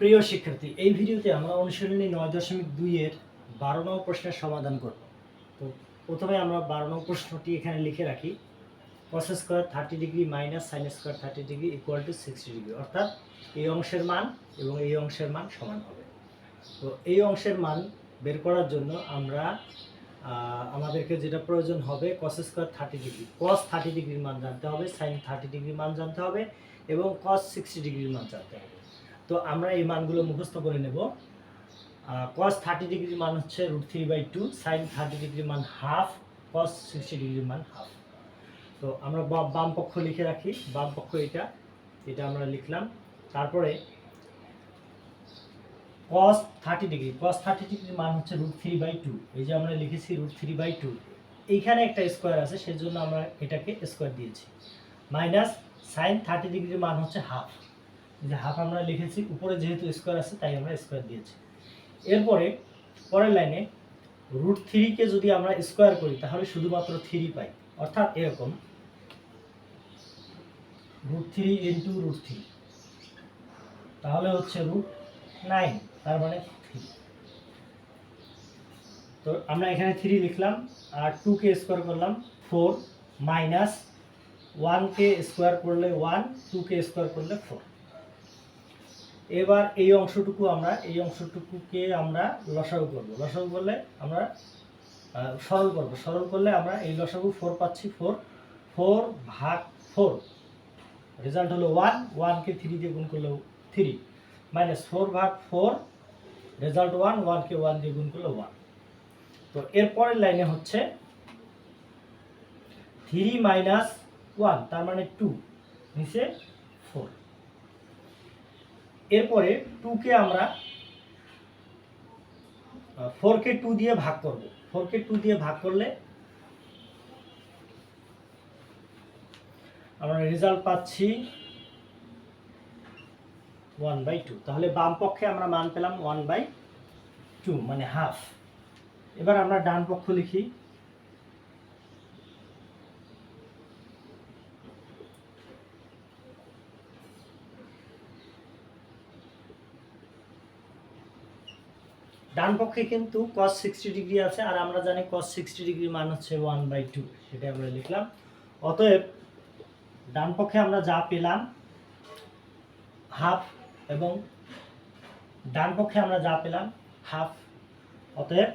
প্রিয় শিক্ষার্থী, এই ভিডিওতে আমরা অনুশীলনী নয় দশমিক দুইয়ের বারো নং প্রশ্নের সমাধান করব। তো প্রথমে আমরা বারো নং প্রশ্নটি এখানে লিখে রাখি। Cos square thirty degree minus sine square thirty degree equal to sixty degree অর্থাৎ এই অংশের মান এবং এই অংশের মান সমান হবে। তো এই অংশের মান বের করার জন্য আমরা আমাদেরকে যেটা প্রয়োজন হবে cos square thirty degree cos thirty ডিগ্রির মান জানতে হবে সাইন থার্টি ডিগ্রির মান জানতে হবে এবং কস সিক্সটি ডিগ্রির মান জানতে হবে। তো আমরা এই মানগুলো মুখস্থ করে নেব। কস থার্টি ডিগ্রির মান হচ্ছে root three by two sine thirty ডিগ্রির মান হাফ কস সিক্সটি ডিগ্রির মান হাফ তো আমরা বাম পক্ষ লিখে রাখি, বাম পক্ষ এটা এটা আমরা লিখলাম। তারপরে cos thirty degree cos thirty ডিগ্রির মান হচ্ছে রুট থ্রি বাই টু এই যে আমরা লিখেছি রুট থ্রি বাই টু এইখানে একটা স্কোয়ার আছে, সেজন্য আমরা এটাকে স্কোয়ার দিয়েছি। মাইনাস সাইন থার্টি ডিগ্রির মান হচ্ছে হাফ যে হাফ আমরা লিখেছি, উপরে যেহেতু স্কোয়ার আছে, তাই আমরা স্কোয়ার দিয়েছি। এরপরে পরের লাইনে রুট থ্রিকে যদি আমরা স্কোয়ার করি, তাহলে শুধুমাত্র থ্রি পাই। অর্থাৎ এরকম root three into root three তাহলে হচ্ছে রুট নাইন তার মানে থ্রি তো আমরা এখানে থ্রি লিখলাম, আর টুকে স্কোয়ার করলাম ফোর মাইনাস ওয়ানকে স্কোয়ার করলে ওয়ান টুকে স্কোয়ার করলে ফোর এবার এই অংশটুকু আমরা, এই অংশটুকুকে আমরা লসাগু করব। লসাগু করলে আমরা সরল করব। সরল করলে আমরা এই লসাগু ফোর পাচ্ছি ফোর ফোর ভাগ ফোর রেজাল্ট হলো ওয়ান ওয়ানকে থ্রি দিয়ে গুণ করলে থ্রি মাইনাস ফোর ভাগ ফোর রেজাল্ট ওয়ান ওয়ানকে ওয়ান দিয়ে গুণ করলে ওয়ান তো এরপরের লাইনে হচ্ছে থ্রি মাইনাস ওয়ান তার মানে টু নিচে ফোর এরপরে টুকে আমরা ফোরকে টু দিয়ে ভাগ করব। ফোরকে টু দিয়ে ভাগ করলে আমরা রেজাল্ট পাচ্ছি ওয়ান বাই টু তাহলে বাম পক্ষে আমরা মান পেলাম ওয়ান বাই টু মানে হাফ এবার আমরা ডান পক্ষ লিখি। ডান পক্ষে কিন্তু cos সিক্সটি ডিগ্রি আছে, আর আমরা জানি cos সিক্সটি ডিগ্রি মান হচ্ছে ওয়ান বাই টু সেটা আমরা লিখলাম। অতএব ডান পক্ষে আমরা যা পেলাম হাফ এবং ডান পক্ষে আমরা যা পেলাম হাফ অতএব